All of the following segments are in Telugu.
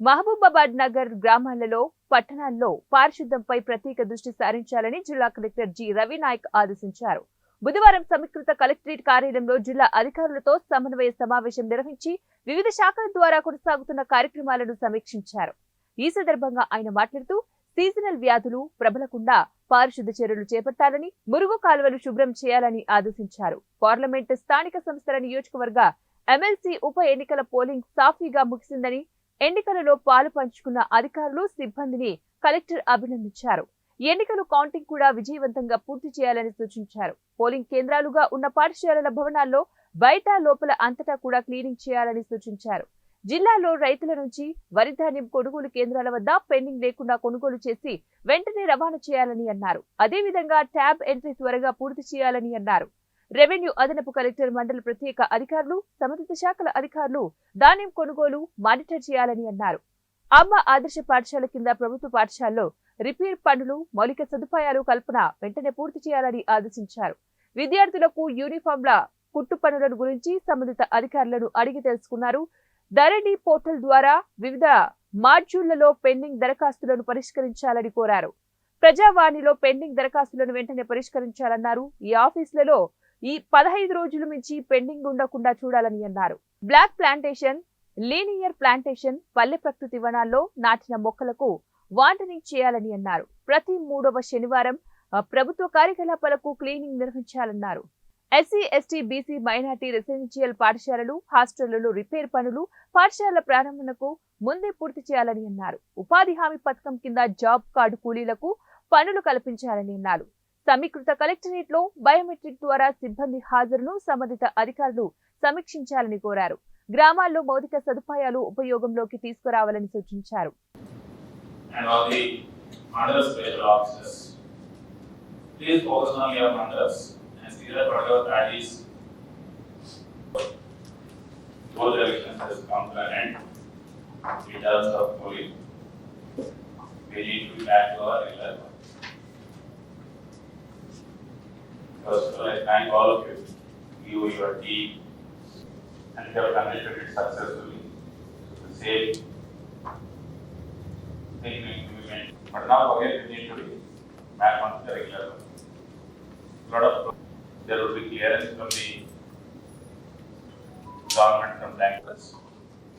మహబూబాబాద్ నగర్ గ్రామాలలో పట్టణాల్లో పారిశుద్ధ్యంపై ప్రత్యేక దృష్టి సారించాలని జిల్లా కలెక్టర్ జి. రవి నాయక్ ఆదేశించారు. బుధవారం సమీకృత కలెక్టరేట్ కార్యాలయంలో జిల్లా అధికారులతో సమన్వయ సమావేశం నిర్వహించి వివిధ శాఖల ద్వారా కొనసాగుతున్న కార్యక్రమాలను సమీక్షించారు. ఈ సందర్భంగా ఆయన మాట్లాడుతూ సీజనల్ వ్యాధులు ప్రబలకుండా పారిశుద్ధ చర్యలు చేపట్టాలని మురుగు కాలువలు శుభ్రం చేయాలని ఆదేశించారు. పార్లమెంటు స్థానిక సంస్థల నియోజకవర్గ ఎమ్మెల్సీ ఉప ఎన్నికల పోలింగ్ సాఫీగా ముగిసిందని ఎన్నికలలో పాలు పంచుకున్న అధికారులు సిబ్బందిని కలెక్టర్ అభినందించారు. ఎన్నికలు కౌంటింగ్ కూడా విజయవంతంగా పూర్తి చేయాలని సూచించారు. పోలింగ్ కేంద్రాలుగా ఉన్న పాఠశాలల భవనాల్లో బయట లోపల అంతటా కూడా క్లీనింగ్ చేయాలని సూచించారు. జిల్లాలో రైతుల నుంచి వరి ధాన్యం కొనుగోలు కేంద్రాల వద్ద పెండింగ్ లేకుండా కొనుగోలు చేసి వెంటనే రవాణా చేయాలని అన్నారు. అదేవిధంగా ట్యాబ్ ఎంట్రీ త్వరగా పూర్తి చేయాలని అన్నారు. రెవెన్యూ అదనపు కలెక్టర్ మండలి ప్రత్యేక అధికారులు సంబంధిత శాఖల అధికారులు ధాన్యం కొనుగోలు మానిటర్ చేయాలని అన్నారు. అమ్మ ఆదర్శ పాఠశాల కింద ప్రభుత్వ పాఠశాలలో రిపేర్ పనులు మౌలిక సదుపాయాలు కల్పన వెంటనే పూర్తి చేయాలని ఆదేశించారు. విద్యార్థులకు యూనిఫామ్ల కుట్టు పనులను గురించి సంబంధిత అధికారులను అడిగి తెలుసుకున్నారు. ధరణి పోర్టల్ ద్వారా వివిధ మాడ్యూళ్ళలో పెండింగ్ దరఖాస్తులను పరిష్కరించాలని కోరారు. ప్రజావాణిలో పెండింగ్ దరఖాస్తులను వెంటనే పరిష్కరించాలన్నారు. ఈ ఆఫీసులలో ఈ పదహైదు రోజులు మించి పెండింగ్ ఉండకుండా చూడాలని అన్నారు. బ్లాక్ ప్లాంటేషన్ లీనియర్ ప్లాంటేషన్ పల్లె ప్రకృతి వనాల్లో నాటిన మొక్కలకు వాటరింగ్ చేయాలని అన్నారు. ప్రతి మూడవ శనివారం ప్రభుత్వ కార్యకలాపాలకు cleaning నిర్వహించాలన్నారు. SC ST BC minority residential పాఠశాలలు హాస్టళ్ళలో రిపేర్ పనులు పాఠశాలల ప్రారంభనకు ముందే పూర్తి చేయాలని అన్నారు. ఉపాధి హామీ పథకం కింద జాబ్ కార్డు కూలీలకు పనులు కల్పించాలని అన్నారు. సమీకృత కలెక్టరేట్లో బయోమెట్రిక్ ద్వారా సిబ్బంది హాజరును సంబంధిత అధికారులు సమీక్షించాలని కోరారు. గ్రామాల్లో మౌలిక సదుపాయాలు ఉపయోగంలోకి తీసుకురావాలని సూచించారు. First of all, I thank all of you, you, your team, and you have conducted it successfully. The same thing be made. But now again, we need to be back on the regular. Lot of, there will be clearance from the government from bankers.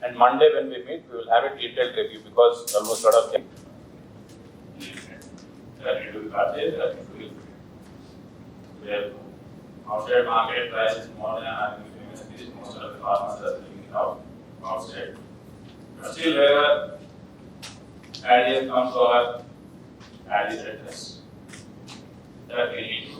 And Monday when we meet, we will have a detailed review because almost lot of things. That it will purchase, that it will. Their outside market price is more than fish, most of the farmers are selling it out outside. But still wherever ideas come to our value centers. That we need